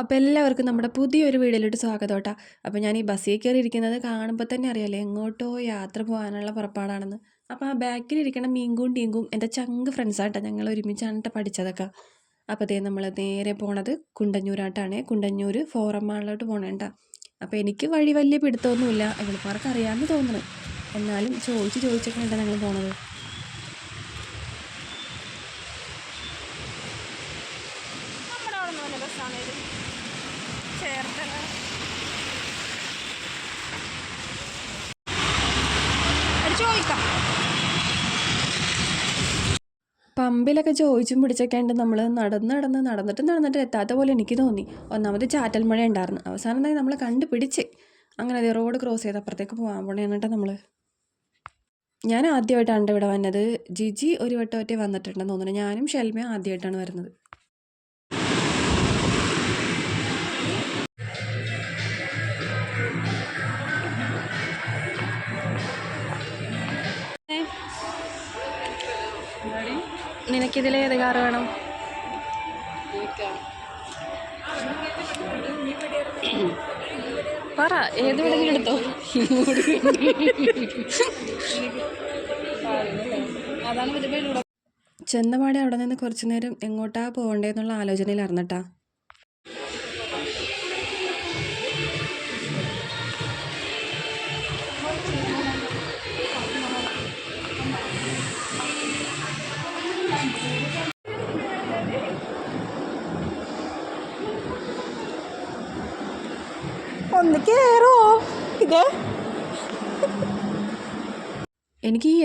അപ്പോൾ എല്ലാവർക്കും നമ്മുടെ പുതിയൊരു വീഡിയോയിലോട്ട് സ്വാഗതം കേട്ടോ. അപ്പോൾ ഞാൻ ഈ ബസ്സിൽ കയറി ഇരിക്കുന്നത് കാണുമ്പോൾ തന്നെ അറിയാലോ എങ്ങോട്ടോ യാത്ര പോകാനുള്ള പുറപ്പാടാണെന്ന്. അപ്പോൾ ആ ബാക്കിൽ ഇരിക്കണ മീങ്കും ടീങ്കും എന്റെ ചങ്ക് ഫ്രണ്ട്സാട്ടോ ഞങ്ങൾ ഒരുമിച്ചാണ് കേട്ടോ പഠിച്ചതൊക്കെ. അപ്പോൾ അതേ നമ്മൾ നേരെ പോണത് കുണ്ടന്നൂരാട്ടാണ്. കുണ്ടഞ്ഞൂർ ഫോറം മാളിലോട്ട് പോകണേണ്ട അപ്പോൾ എനിക്ക് വഴി വലിയ പിടുത്തമൊന്നുമില്ല പാർക്ക് അറിയാമെന്ന് തോന്നുന്നു. എന്നാലും ചോദിച്ച് ചോദിച്ചൊക്കെയാണ് ഞങ്ങൾ പോണത് നമ്മുടെ അവിടെ നിന്ന് തന്നെ ബസ്സാണ് ഇത് ചേർത്തല അത് ചോദിക്കാം പമ്പിലൊക്കെ ചോദിച്ചും പിടിച്ചൊക്കെ ഉണ്ട് നമ്മൾ നടന്ന് നടന്ന് നടന്നിട്ട് നടന്നിട്ട് എത്താത്ത പോലെ എനിക്ക് തോന്നി. ഒന്നാമത് ചാറ്റൽ മഴ ഉണ്ടായിരുന്നു. അവസാനം തന്നെ നമ്മൾ കണ്ടുപിടിച്ച്. അങ്ങനെ അതെ റോഡ് ക്രോസ് ചെയ്ത് അപ്പുറത്തേക്ക് പോകാൻ പോണേന്ന് നമ്മൾ ഞാൻ ആദ്യമായിട്ടാണ് ഇവിടെ വന്നത്. ജിജി ഒരു വട്ടം ഒറ്റ വന്നിട്ടുണ്ടെന്ന് തോന്നുന്നു. ഞാനും ഷെൽമയും ആദ്യമായിട്ടാണ് വരുന്നത്. നിനക്കിതിൽ ഏത് കാറ് വേണം? പറ ഏത് വേണമെങ്കിലും എടുത്തോ? ചെന്നപാടെ അവിടെ നിന്ന് കുറച്ചു നേരം എങ്ങോട്ടാ പോകണ്ടേന്നുള്ള ആലോചനയിലായിരുന്നു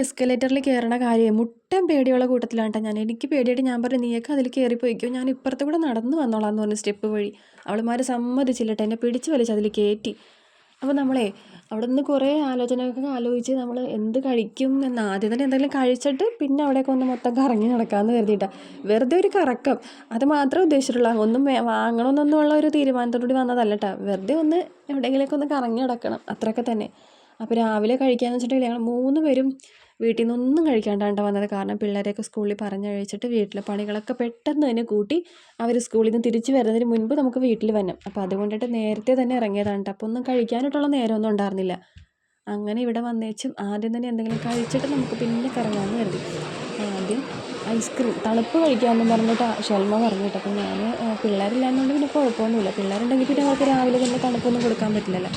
എസ്കലേറ്ററിൽ കയറണ കാര്യം മുട്ടം പേടിയുള്ള കൂട്ടത്തിലാണ് കേട്ടോ ഞാൻ. എനിക്ക് പേടിയായിട്ട് ഞാൻ പറഞ്ഞു നീയൊക്കെ അതിൽ കയറി പോയിക്കോ ഞാൻ ഇപ്പുറത്ത് കൂടെ നടന്നു വന്നോളാം എന്ന് പറഞ്ഞ സ്റ്റെപ്പ് വഴി. അവളുമാർ സമ്മതിച്ചില്ലട്ടെ. എന്നെ പിടിച്ച് വലിച്ച് അതിൽ കയറ്റി അപ്പോൾ നമ്മളെ അവിടെ നിന്ന് കുറേ ആലോചനയൊക്കെ ആലോചിച്ച് നമ്മൾ എന്ത് കഴിക്കും എന്ന് ആദ്യം തന്നെ എന്തെങ്കിലും കഴിച്ചിട്ട് പിന്നെ അവിടെയൊക്കെ ഒന്ന് മൊത്തം കറങ്ങി നടക്കാമെന്ന് കരുതിയിട്ടാണ് വെറുതെ ഒരു കറക്കം. അത് മാത്രമേ ഉദ്ദേശിച്ചിട്ടുള്ളൂ. ഒന്നും വേ- വാങ്ങണമെന്നൊന്നുമുള്ള ഒരു തീരുമാനത്തോടുകൂടി വന്നതല്ല കേട്ടോ വെറുതെ ഒന്ന് എവിടെയെങ്കിലുമൊക്കെ ഒന്ന് കറങ്ങി നടക്കണം. അത്രയൊക്കെ തന്നെ. അപ്പോൾ രാവിലെ കഴിക്കാമെന്ന് വെച്ചിട്ടുണ്ടെങ്കിൽ ഞങ്ങൾ മൂന്ന് പേരും വീട്ടിൽ നിന്നൊന്നും കഴിക്കാണ്ടാണ്ട് വന്നത്. കാരണം പിള്ളേരെയൊക്കെ സ്കൂളിൽ പറഞ്ഞയച്ചിട്ട് വീട്ടിലെ പണികളൊക്കെ പെട്ടെന്ന് തന്നെ കൂട്ടി അവർ സ്കൂളിൽ നിന്ന് തിരിച്ചു വരുന്നതിന് മുൻപ് നമുക്ക് വീട്ടിൽ വരണം അപ്പോൾ അതുകൊണ്ടിട്ട് നേരത്തെ തന്നെ ഇറങ്ങിയതാണ് അപ്പോൾ ഒന്നും കഴിക്കാനായിട്ടുള്ള നേരമൊന്നും ഉണ്ടായിരുന്നില്ല. അങ്ങനെ ഇവിടെ വന്നേച്ചും ആദ്യം തന്നെ എന്തെങ്കിലും കഴിച്ചിട്ട് നമുക്ക് പിന്നെ കറങ്ങാമെന്ന് കരുതി. ഐസ്ക്രീം തണുപ്പ് കഴിക്കാമെന്ന് പറഞ്ഞിട്ട് ഷെൽമ പറഞ്ഞു കേട്ടോ. അപ്പോൾ ഞാൻ പിള്ളേരില്ലാന്നുകൊണ്ട് പിന്നെ കുഴപ്പമൊന്നുമില്ല. പിള്ളേരുണ്ടെങ്കിൽ പിന്നെ അവർക്ക് രാവിലെ തന്നെ തണുപ്പൊന്നും കൊടുക്കാൻ പറ്റില്ലല്ലോ.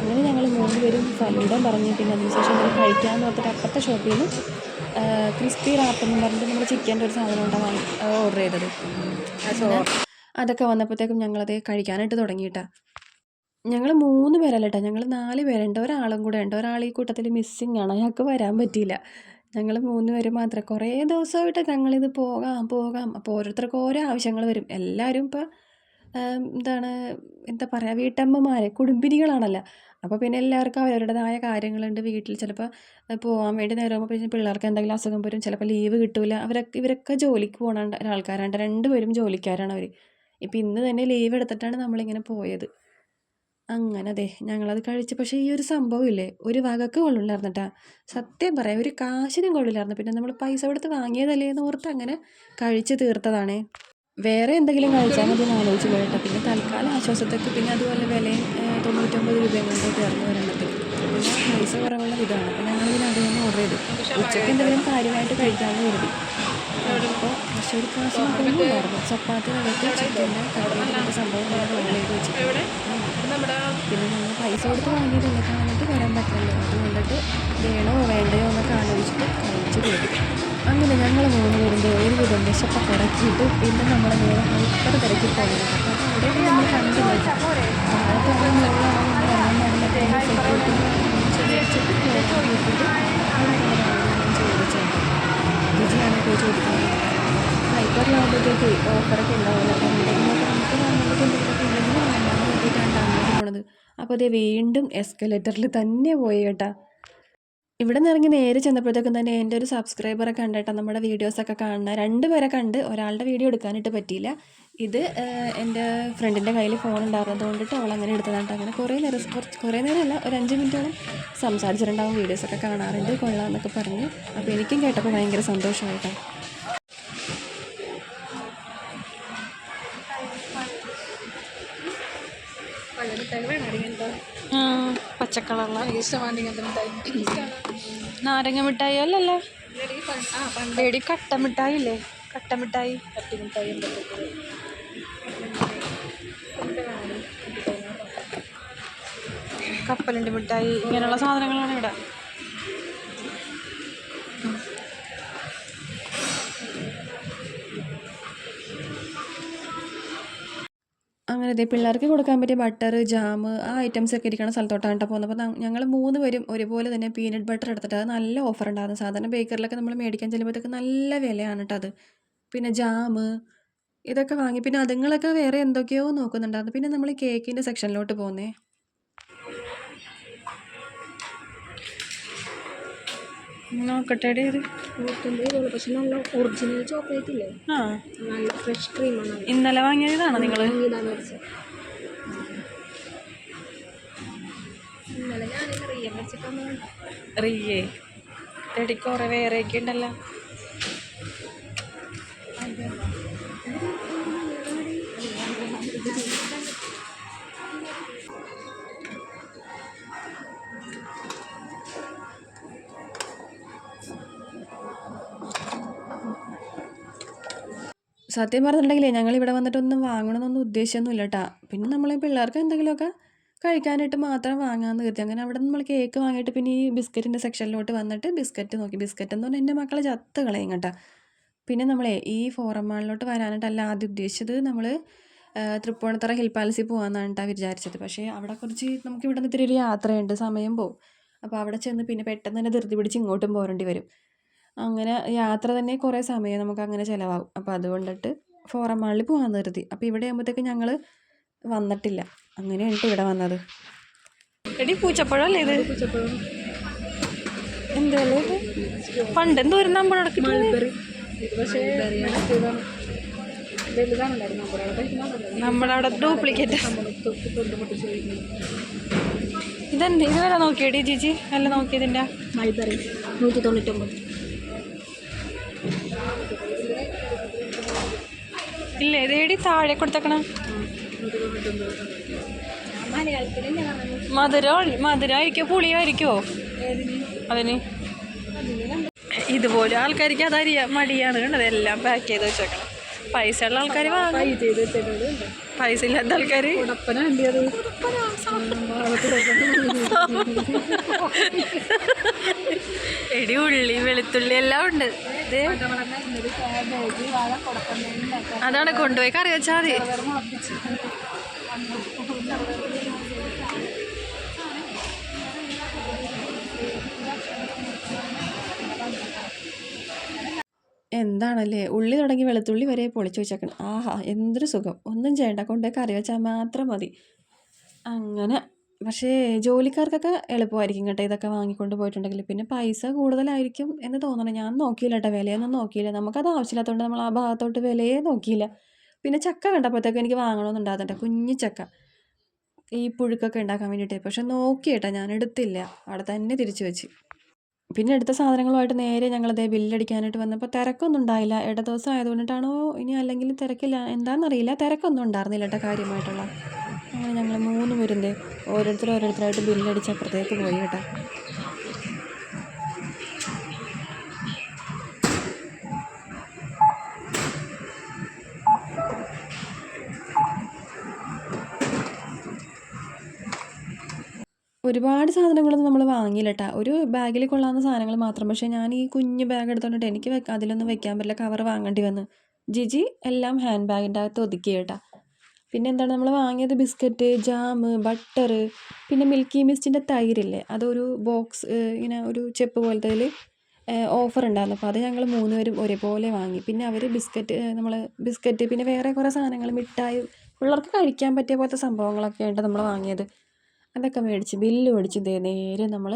അങ്ങനെ ഞങ്ങൾ മൂന്ന് പേരും ഫലൂഡം പറഞ്ഞു. പിന്നെ അതിനുശേഷം നമ്മൾ കഴിക്കാമെന്ന് പറഞ്ഞിട്ട് അപ്പുറത്തെ ഷോപ്പിൽ നിന്ന് ക്രിസ്പി റാപ്പെന്നും പറഞ്ഞിട്ട് നമ്മൾ ചിക്കന്റെ ഒരു സാധനം ഉണ്ടാവാൻ ഓർഡർ ചെയ്തത്. അതൊക്കെ വന്നപ്പോഴത്തേക്കും ഞങ്ങളത് കഴിക്കാനായിട്ട് തുടങ്ങിയിട്ടാ ഞങ്ങൾ മൂന്ന് പേരല്ല കേട്ടോ. ഞങ്ങൾ നാല് പേരുണ്ട്. ഒരാളും കൂടെ ഉണ്ട്. ഒരാൾ ഈ കൂട്ടത്തിൽ മിസ്സിങ് ആണ്. അയാൾക്ക് വരാൻ പറ്റിയില്ല. ഞങ്ങൾ മൂന്ന് പേര് മാത്രം. കുറേ ദിവസമായിട്ട് ഞങ്ങളിത് പോകാം പോകാം. അപ്പോൾ ഓരോരുത്തർക്കും ഓരോ ആവശ്യങ്ങൾ വരും. എല്ലാവരും ഇപ്പോൾ എന്താണ് എന്താ പറയുക വീട്ടമ്മമാർ കുടുംബിനികളാണല്ലോ. അപ്പോൾ പിന്നെ എല്ലാവർക്കും അവരവരുടേതായ കാര്യങ്ങളുണ്ട് വീട്ടിൽ. ചിലപ്പോൾ പോകാൻ വേണ്ടി നേരമാകുമ്പോൾ പിന്നെ പിള്ളേർക്ക് എന്തെങ്കിലും അസുഖം വരും. ചിലപ്പോൾ ലീവ് കിട്ടില്ല അവരൊക്കെ ഇവരൊക്കെ ജോലിക്ക് പോകണ ആൾക്കാരാണ്. രണ്ടുപേരും ജോലിക്കാരാണ് അവർ. ഇപ്പം ഇന്ന് തന്നെ ലീവ് എടുത്തിട്ടാണ് നമ്മളിങ്ങനെ പോയത്. അങ്ങനെ അതെ ഞങ്ങളത് കഴിച്ചു. പക്ഷേ ഈ ഒരു സംഭവമില്ലേ ഒരു വകക്ക് കൊള്ളില്ലായിരുന്നു സത്യം പറയാം ഒരു കാശിനും കൊള്ളില്ലായിരുന്നു. പിന്നെ നമ്മൾ പൈസ കൊടുത്ത് വാങ്ങിയതല്ലേ എന്ന് ഓർത്ത് അങ്ങനെ കഴിച്ചു തീർത്തതാണ്. വേറെ എന്തെങ്കിലും കഴിച്ചാൽ മതി ആലോചിച്ച് പോയിട്ടാ പിന്നെ തൽക്കാലം ആശ്വാസത്തേക്ക് പിന്നെ അതുപോലെ വിലയും തൊണ്ണൂറ്റൊമ്പത് രൂപയും കൊണ്ടോട്ട് ഇറങ്ങി വരേണ്ടത്. പിന്നെ പൈസ കുറവുള്ള ഇതാണ്. അപ്പോൾ ഞങ്ങൾ പിന്നെ അതുതന്നെ ഓർഡർ ചെയ്തു. ഉച്ചയ്ക്ക് എന്തെങ്കിലും കാര്യമായിട്ട് കഴിക്കാമെന്ന് കരുതി. അപ്പോൾ പക്ഷേ ഒരു ഉണ്ടായിരുന്നു ചപ്പാത്തി വകയ്ക്ക് ചിക്കന്റെ കറിയുടെ സംഭവം വെച്ചിട്ടുണ്ട് പിന്നെ നമ്മൾ പൈസ കൊടുത്ത് വാങ്ങിയിട്ടില്ല കാണിട്ട് വരാൻ പറ്റില്ലല്ലോ അതുകൊണ്ടിട്ട് വേണോ വേണ്ടയോ എന്നൊക്കെ ആലോചിച്ചിട്ട് കഴിച്ച് കൊടുത്തു അങ്ങനെ ഞങ്ങൾ മൂന്ന് പേരുടെ ഒരു വിധം വിശപ്പൊക്കെ ഇറക്കിയിട്ട് പിന്നെ നമ്മൾ നേരെ ഹൈപ്പർ തിരക്കി പോകുന്നത് അപ്പോൾ അവിടെ നമ്മൾ കണ്ടില്ല താഴത്തെ ചോദിച്ചിട്ട് ചോദിച്ചിട്ട് പോയി ചോദിക്കുന്നത് ഹൈപ്പറിലാകുമ്പോഴത്തേക്ക് ഓഫറൊക്കെ ഉണ്ടാവുമല്ലോ. അപ്പോൾ നമുക്ക് കരുതിയിട്ടാണ് പോണത് അതേ വീണ്ടും എസ്കലേറ്ററിൽ തന്നെ പോയി കേട്ടാ. ഇവിടെ നിന്ന് ഇറങ്ങി നേരെ ചെന്നപ്പോഴത്തേക്കും തന്നെ എന്റെ ഒരു സബ്സ്ക്രൈബറെ കണ്ടേട്ടാ നമ്മുടെ വീഡിയോസൊക്കെ കാണുന്ന. രണ്ട് പേരെ കണ്ട് ഒരാളുടെ വീഡിയോ എടുക്കാനായിട്ട് പറ്റിയില്ല. ഇത് എന്റെ ഫ്രണ്ടിന്റെ കയ്യിൽ ഫോൺ ഉണ്ടായിരുന്നത് കൊണ്ടിട്ട് അവൾ അങ്ങനെ എടുത്തതാണ് അങ്ങനെ കുറേ നേരം കുറച്ച് കുറേ നേരമല്ല ഒരു അഞ്ച് മിനിറ്റോളം സംസാരിച്ചിട്ടുണ്ടാവും. വീഡിയോസൊക്കെ കാണാറുണ്ട് കൊള്ളാമെന്നൊക്കെ പറഞ്ഞു. അപ്പോൾ എനിക്കും കേട്ടപ്പോൾ ഭയങ്കര സന്തോഷമായിട്ടാണ് പച്ചക്കളറുള്ള. ഇഷ്ടമാണ് ഇങ്ങനത്തെ മിഠായി. നാരങ്ങ മിഠായി അല്ലല്ലോ? എടി കട്ട മിഠായി ഇല്ലേ കട്ട മിഠായി കട്ടി മിഠായി. കപ്പലിന്റെ മിഠായി ഇങ്ങനെയുള്ള സാധനങ്ങളാണ് ഇവിടെ. അങ്ങനെ ദേ പിള്ളേർക്ക് കൊടുക്കാൻ പറ്റിയ ബട്ടർ ജാം ആ ഐറ്റംസ് ഒക്കെ ഇരിക്കുന്ന സ്ഥലത്തോട്ടാണ് കേട്ടോ പോകുന്നത്. അപ്പോൾ ഞങ്ങൾ മൂന്ന് പേരും ഒരുപോലെ തന്നെ പീനട്ട് ബട്ടർ എടുത്തിട്ട് അത് നല്ല ഓഫർ ഉണ്ടായിരുന്നു. സാധാരണ ബേക്കറിലൊക്കെ നമ്മൾ മേടിക്കാൻ ചെല്ലുമ്പോഴത്തേക്ക് നല്ല വിലയാണ് കേട്ടോ അത്. പിന്നെ ജാം ഇതൊക്കെ വാങ്ങി. പിന്നെ അതുങ്ങളൊക്കെ വേറെ എന്തൊക്കെയോ നോക്കുന്നുണ്ടായിരുന്നു പിന്നെ നമ്മൾ കേക്കിന്റെ സെക്ഷനിലോട്ട് പോകുന്നേ. നോക്കട്ടെ ഇത്. പക്ഷെ നല്ല ഒറിജിനൽ ചോക്ലേറ്റ് ഇല്ലേ? ആ. നല്ല ഫ്രഷ് ക്രീമാണ് ഇന്നലെ വാങ്ങിയതാണോ നിങ്ങൾ ഇന്നലെ റിയ. എടി കുറേ വേറെയൊക്കെ ഉണ്ടല്ലോ. സത്യം പറഞ്ഞിട്ടുണ്ടെങ്കിലേ ഞങ്ങൾ ഇവിടെ വന്നിട്ടൊന്നും വാങ്ങണമെന്നൊന്നും ഉദ്ദേശമൊന്നുമില്ല കേട്ടോ പിന്നെ നമ്മൾ പിള്ളേർക്ക് എന്തെങ്കിലുമൊക്കെ കഴിക്കാനായിട്ട് മാത്രം വാങ്ങാമെന്ന് കരുതി. അങ്ങനെ അവിടെ നമ്മൾ കേക്ക് വാങ്ങിയിട്ട് പിന്നെ ഈ ബിസ്ക്കറ്റിന്റെ സെക്ഷനിലോട്ട് വന്നിട്ട് ബിസ്ക്കറ്റ് നോക്കി. ബിസ്ക്കറ്റ് എന്ന് പറഞ്ഞാൽ എന്റെ മക്കളെ ചത്ത് കളയും കേട്ടോ പിന്നെ നമ്മളെ ഈ ഫോറം മാളിലോട്ട് വരാനായിട്ടല്ല ആദ്യം ഉദ്ദേശിച്ചത് നമ്മൾ തൃപ്പൂണിത്തറ ഹിൽ പാലസിൽ പോകാമെന്നാണ് കേട്ടോ വിചാരിച്ചത്. പക്ഷേ അവിടെ കുറച്ച് നമുക്ക് ഇവിടെ നിന്ന് ഇത്തിരി ഒരു യാത്രയുണ്ട് സമയം പോവും. അപ്പോൾ അവിടെ ചെന്ന് പിന്നെ പെട്ടെന്ന് തന്നെ ധൃതി പിടിച്ച് ഇങ്ങോട്ടും പോരേണ്ടി വരും. അങ്ങനെ യാത്ര തന്നെ കുറേ സമയം നമുക്ക് അങ്ങനെ ചിലവാകും. അപ്പോൾ അതുകൊണ്ടിട്ട് ഫോറം മാളിൽ പോകാൻ നിർത്തി. അപ്പോൾ ഇവിടെ ആകുമ്പോഴത്തേക്ക് ഞങ്ങൾ വന്നിട്ടില്ല. അങ്ങനെയാണ് ഇവിടെ വന്നത്. എടി പൂച്ചപ്പഴല്ലേ ഇത്? പൂച്ചപ്പഴം എന്തല്ലേ പണ്ട് എന്തോ ഒരു നമ്മുടെ അവിടെ നമ്മുടെ അവിടെ ഡ്യൂപ്ലിക്കേറ്റ് ഇതെന്താ തൊട്ട് തൊണ്ട് പൊട്ടിച്ച് കഴിക്കുന്നത് ഇതെന്ത്? ഇത് വരെ നോക്കിയടി ജിജി അല്ല നോക്കിയതിന്റെ മൾബറി. നൂറ്റി തൊണ്ണൂറ്റൊമ്പത് ഇല്ലേ എടി താഴെ കൊടുത്തേക്കണം. മധുരം മധുരമായിരിക്കോ പുളിയായിരിക്കോ അതിന്. ഇതുപോലെ ആൾക്കാർക്ക് അതറിയ മടിയാണ് കണ്ടത് എല്ലാം പാക്ക് ചെയ്ത് വെച്ചേക്കണം. പൈസ ഉള്ള ആൾക്കാർ വാങ്ങും. പൈസ ഇല്ലാത്ത ആൾക്കാർ എടി ഉള്ളി വെളുത്തുള്ളി എല്ലാം ഉണ്ട്. അതാണ് കൊണ്ടുപോയി കറി വെച്ചാൽ മതി. എന്താണല്ലേ? ഉള്ളി തുടങ്ങി വെളുത്തുള്ളി വരെ പൊളിച്ചു വെച്ചേക്കണം. ആഹാ എന്തൊരു സുഖം. ഒന്നും ചെയ്യണ്ട. കൊണ്ടുപോയി കറി വെച്ചാൽ മാത്രം മതി. അങ്ങനെ. പക്ഷേ ജോലിക്കാർക്കൊക്കെ എളുപ്പമായിരിക്കും കേട്ടോ ഇതൊക്കെ വാങ്ങിക്കൊണ്ട് പോയിട്ടുണ്ടെങ്കിൽ. പിന്നെ പൈസ കൂടുതലായിരിക്കും എന്ന് തോന്നണം. ഞാൻ നോക്കിയില്ല കേട്ടോ വിലയൊന്നും നോക്കിയില്ല. നമുക്കത് ആവശ്യമില്ലാത്തതുകൊണ്ട് നമ്മൾ ആ ഭാഗത്തോട്ട് വിലയെ നോക്കിയില്ല. പിന്നെ ചക്ക കണ്ടപ്പോഴത്തേക്ക് എനിക്ക് വാങ്ങണമെന്നുണ്ടാകുന്നുണ്ട് കുഞ്ഞു ചക്ക. ഈ പുഴുക്കൊക്കെ ഉണ്ടാക്കാൻ വേണ്ടിയിട്ട്. പക്ഷെ നോക്കി ഞാൻ എടുത്തില്ല. അവിടെ തന്നെ തിരിച്ചു വെച്ച്. പിന്നെ എടുത്ത സാധനങ്ങളുമായിട്ട് നേരെ ഞങ്ങളതേ ബില്ലടിക്കാനായിട്ട് വന്നപ്പോൾ തിരക്കൊന്നും ഉണ്ടായില്ല. ഇട ദിവസം ആയതുകൊണ്ടിട്ടാണോ ഇനി അല്ലെങ്കിൽ തിരക്കില്ല. എന്താണെന്നറിയില്ല തിരക്കൊന്നും ഉണ്ടായിരുന്നില്ല കേട്ടോ കാര്യമായിട്ടുള്ള. അങ്ങനെ ഞങ്ങൾ മൂന്ന് പേരുണ്ട്. ഓരോരുത്തർ ഓരോരുത്തരായിട്ട് ബില്ലടിച്ച് അപ്പുറത്തേക്ക് പോയി കേട്ടോ. ഒരുപാട് സാധനങ്ങളൊന്നും നമ്മൾ വാങ്ങിയില്ല കേട്ടോ ഒരു ബാഗിൽ കൊള്ളാവുന്ന സാധനങ്ങൾ മാത്രം. പക്ഷേ ഞാൻ ഈ കുഞ്ഞ് ബാഗ് എടുത്തോണ്ടിട്ട് എനിക്ക് അതിലൊന്നും വെക്കാൻ പറ്റില്ല. കവർ വാങ്ങേണ്ടി വന്ന്. ജിജി എല്ലാം ഹാൻഡ് ബാഗിന്റെ അകത്ത് ഒതുക്കി കേട്ടോ. പിന്നെ എന്താണ്? നമ്മൾ വാങ്ങിയത് ബിസ്ക്കറ്റ് ജാം ബട്ടർ പിന്നെ മിൽക്കി മിസ്റ്റിന്റെ തൈരില്ലേ? അതൊരു ബോക്സ് ഇങ്ങനെ ഒരു ചെപ്പ് പോലത്തേൽ ഓഫർ ഉണ്ടായിരുന്നു. അപ്പോൾ അത് ഞങ്ങൾ മൂന്ന് പേരും ഒരേപോലെ വാങ്ങി. പിന്നെ അവർ ബിസ്ക്കറ്റ് നമ്മൾ ബിസ്ക്കറ്റ് പിന്നെ വേറെ കുറേ സാധനങ്ങൾ മിഠായി പിള്ളേർക്ക് കഴിക്കാൻ പറ്റിയ പോലത്തെ സംഭവങ്ങളൊക്കെ ഉണ്ട് നമ്മൾ വാങ്ങിയത്. അതൊക്കെ മേടിച്ച് ബില്ല് മേടിച്ച് ദേ നേരെ നമ്മൾ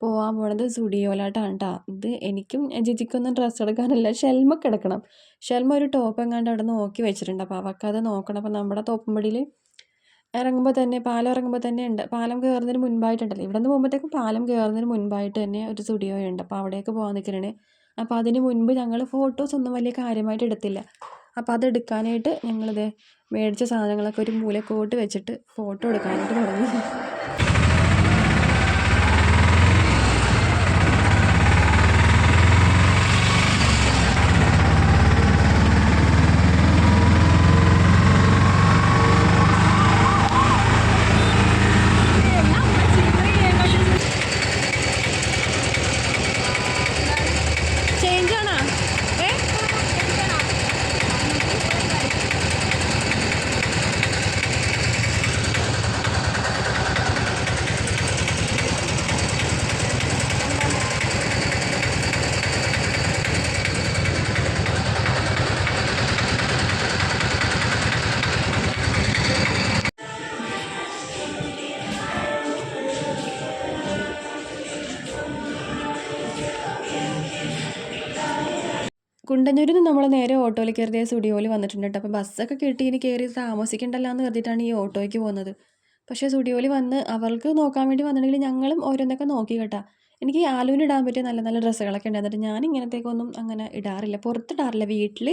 പോകാൻ പോണത് സുഡിയോലാട്ടാണ് കേട്ടോ ഇത് എനിക്കും ജിജിക്കൊന്നും ഡ്രസ്സ് എടുക്കാനല്ല. ഷെൽമ കിടക്കണം ഷെൽമ ഒരു ടോപ്പ് എങ്ങാണ്ട് അവിടെ നോക്കി വെച്ചിട്ടുണ്ട്. അപ്പോൾ അവൾക്കത് നോക്കണം. അപ്പോൾ നമ്മുടെ തോപ്പുംപടിയിൽ ഇറങ്ങുമ്പോൾ തന്നെ പാലം ഇറങ്ങുമ്പോൾ തന്നെ ഉണ്ട്. പാലം കയറുന്നതിന് മുൻപായിട്ടുണ്ടല്ലോ. ഇവിടെ നിന്ന് പോകുമ്പോഴത്തേക്കും പാലം കയറുന്നതിന് മുൻപായിട്ട് തന്നെ ഒരു സ്റ്റുഡിയോ ഉണ്ട് അപ്പോൾ അവിടേക്ക് പോകാൻ നിൽക്കണേ അപ്പോൾ അതിന് മുൻപ് ഞങ്ങൾ ഫോട്ടോസ് ഒന്നും വലിയ കാര്യമായിട്ട് എടുത്തില്ല. അപ്പോൾ അതെടുക്കാനായിട്ട് ഞങ്ങളിത് മേടിച്ച സാധനങ്ങളൊക്കെ ഒരു മൂലക്കോട്ട് വെച്ചിട്ട് ഫോട്ടോ എടുക്കാനായിട്ട് തുടങ്ങി. കുണ്ടന്നൂരിൽ നിന്ന് നമ്മൾ നേരെ ഓട്ടോയിൽ കയറിയ സ്റ്റുഡിയോയിൽ വന്നിട്ടുണ്ട്. കേട്ടോ അപ്പോൾ ബസ്സൊക്കെ കിട്ടി ഇനി കയറി താമസിക്കണ്ടല്ലോ എന്ന് കരുതിയിട്ടാണ് ഈ ഓട്ടോയ്ക്ക് പോകുന്നത് പക്ഷേ സ്റ്റുഡിയോയിൽ വന്ന് അവർക്ക് നോക്കാൻ വേണ്ടി വന്നിട്ടുണ്ടെങ്കിൽ ഞങ്ങളും ഓരോന്നൊക്കെ നോക്കി കേട്ടാ. എനിക്ക് ആലുവിന് ഇടാൻ പറ്റിയ നല്ല നല്ല ഡ്രസ്സുകളൊക്കെ ഉണ്ട്. എന്നിട്ട് ഞാൻ ഇങ്ങനത്തേക്കൊന്നും അങ്ങനെ ഇടാറില്ല. പുറത്തിടാറില്ല വീട്ടിൽ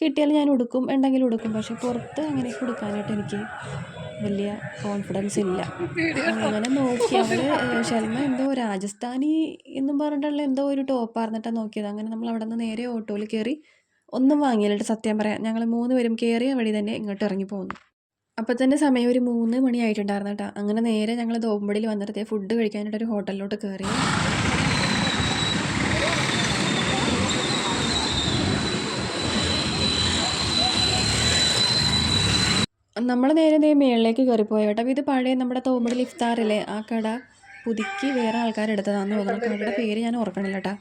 കിട്ടിയാൽ ഞാൻ ഉടുക്കും ഉണ്ടെങ്കിൽ ഉടുക്കും. പക്ഷേ പുറത്ത് അങ്ങനെ കൊടുക്കാനായിട്ട് എനിക്ക് വലിയ കോൺഫിഡൻസ് ഇല്ല. അങ്ങനെ നോക്കി. അവൾ ഷെൽമ എന്തോ രാജസ്ഥാനി എന്നും പറഞ്ഞിട്ടുള്ള എന്തോ ഒരു ടോപ്പ് പറഞ്ഞിട്ടാണ് നോക്കിയത്. അങ്ങനെ നമ്മൾ അവിടെ നിന്ന് നേരെ ഓട്ടോയിൽ കയറി ഒന്നും വാങ്ങിയില്ല. സത്യം പറയാം. ഞങ്ങൾ മൂന്ന് പേരും കയറിയ വഴി തന്നെ ഇങ്ങോട്ട് ഇറങ്ങി പോന്നു. അപ്പോൾ തന്നെ സമയം ഒരു മൂന്ന് മണിയായിട്ടുണ്ടായിരുന്നു കേട്ടോ അങ്ങനെ നേരെ ഞങ്ങൾ തോമ്പടിയിൽ വന്നിട്ട് ഫുഡ് കഴിക്കാനായിട്ട് ഒരു ഹോട്ടലിലോട്ട് കയറി നമ്മൾ നേരെ ദേ മേളിലേക്ക് കയറിപ്പോയി കേട്ടോ. അപ്പോൾ ഇത് പഴയ നമ്മുടെ തോമ്പടി ഇഫ്താറില്ലേ ആ കട പുതുക്കി വേറെ ആൾക്കാരെടുത്തതാണെന്ന് തോന്നുന്നു. കടയുടെ പേര് ഞാൻ ഓർക്കണില്ല കേട്ടോ.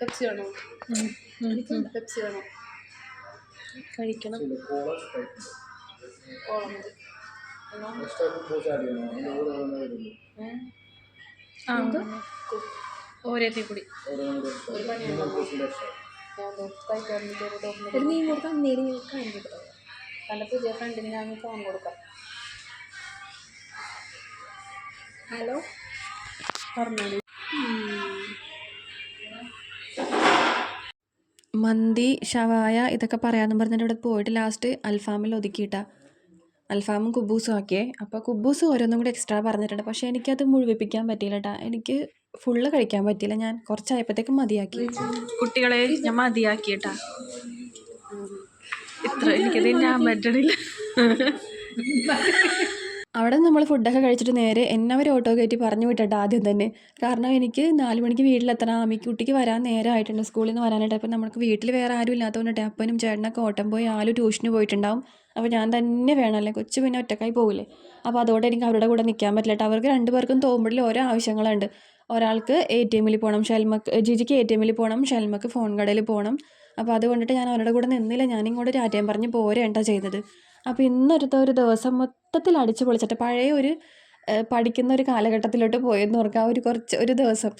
പെപ്സി വേണോ പെപ്സി വേണോ കഴിക്കണം. കോളം മതി ആ ഓരോത്തി കൂടി ഒരു നീ കൊടുക്കാൻ നേരി കാര്യം കണ്ടപ്പോൾ പുതിയ ഫ്രണ്ടിന് ഞാൻ ഫോൺ കൊടുക്കാം. ഹലോ? പറഞ്ഞോളൂ. മന്തി ഷവായ ഇതൊക്കെ പറയാമെന്ന് പറഞ്ഞിട്ട് ഇവിടെ പോയിട്ട് ലാസ്റ്റ് അൽഫാമിൽ ഒതുക്കിയിട്ടാ. അൽഫാമും കുബൂസും ആക്കിയേ. അപ്പോൾ കുബൂസ് ഓരോന്നും കൂടി എക്സ്ട്രാ പറഞ്ഞിട്ടുണ്ട്. പക്ഷേ എനിക്കത് മുഴുവിപ്പിക്കാൻ പറ്റിയില്ല കേട്ടോ എനിക്ക് ഫുള്ള് കഴിക്കാൻ പറ്റിയില്ല. ഞാൻ കുറച്ചായപ്പോഴത്തേക്കും മതിയാക്കി. കുട്ടികളെ ഞാൻ മതിയാക്കിയിട്ടാ. ഇത്ര എനിക്കത് ഞാൻ പറ്റണില്ല. അവിടെ നമ്മൾ ഫുഡൊക്കെ കഴിച്ചിട്ട് നേരെ എന്നെ അവർ ഓട്ടോ കയറ്റി പറഞ്ഞു വിട്ടിട്ട് ആദ്യം തന്നെ. കാരണം എനിക്ക് നാല് മണിക്ക് വീട്ടിലെത്തണം. ആമിക്കുട്ടിക്ക് വരാൻ നേരമായിട്ടുണ്ട് സ്കൂളിൽ നിന്ന് വരാനായിട്ട്. അപ്പം നമുക്ക് വീട്ടിൽ വേറെ ആരും ഇല്ലാത്തതുകൊണ്ട് അപ്പനും ചേട്ടനൊക്കെ ഓട്ടം പോയി ആലും ട്യൂഷന് പോയിട്ടുണ്ടാവും. അപ്പോൾ ഞാൻ തന്നെ വേണമല്ലേ കൊച്ചു പിന്നെ ഒറ്റക്കായി പോകില്ലേ അപ്പോൾ അതോടെ എനിക്ക് അവരുടെ കൂടെ നിൽക്കാൻ പറ്റില്ല കേട്ടോ. അവർക്ക് രണ്ടുപേർക്കും തോമ്പടിൽ ഓരോ ആവശ്യങ്ങളുണ്ട് ഒരാൾക്ക് എ ടി എമ്മിൽ പോകണം ഷെൽമക്ക് ജിജിക്ക് എ ടി എമ്മിൽ പോകണം ഷെൽമക്ക് ഫോൺ കടയിൽ പോകണം അപ്പോൾ അതുകൊണ്ടിട്ട് ഞാൻ അവരുടെ കൂടെ നിന്നില്ല. ഞാനിങ്ങോട്ട് രാറ്റയം പറഞ്ഞ് പോരേണ്ട ചെയ്തത്. അപ്പോൾ ഇന്നൊരുത്ത ഒരു ദിവസം മൊത്തത്തിൽ അടിച്ചു പൊളിച്ചിട്ട് പഴയ ഒരു പഠിക്കുന്ന ഒരു കാലഘട്ടത്തിലോട്ട് പോയെന്ന് ഓർക്കുക ആ ഒരു കുറച്ച് ഒരു ദിവസം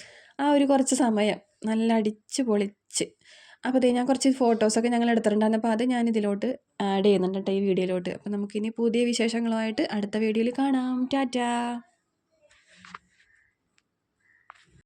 ആ ഒരു കുറച്ച് സമയം നല്ല അടിച്ച് പൊളിച്ച്. അപ്പോൾ ഞാൻ കുറച്ച് ഫോട്ടോസൊക്കെ ഞങ്ങൾ എടുത്തിട്ടുണ്ടായിരുന്നു. അപ്പോൾ അത് ഞാൻ ഇതിലോട്ട് ആഡ് ചെയ്യുന്നുണ്ട് കേട്ടോ ഈ വീഡിയോയിലോട്ട്. അപ്പോൾ നമുക്കിനി പുതിയ വിശേഷങ്ങളുമായിട്ട് അടുത്ത വീഡിയോയിൽ കാണാം. ടാറ്റാ.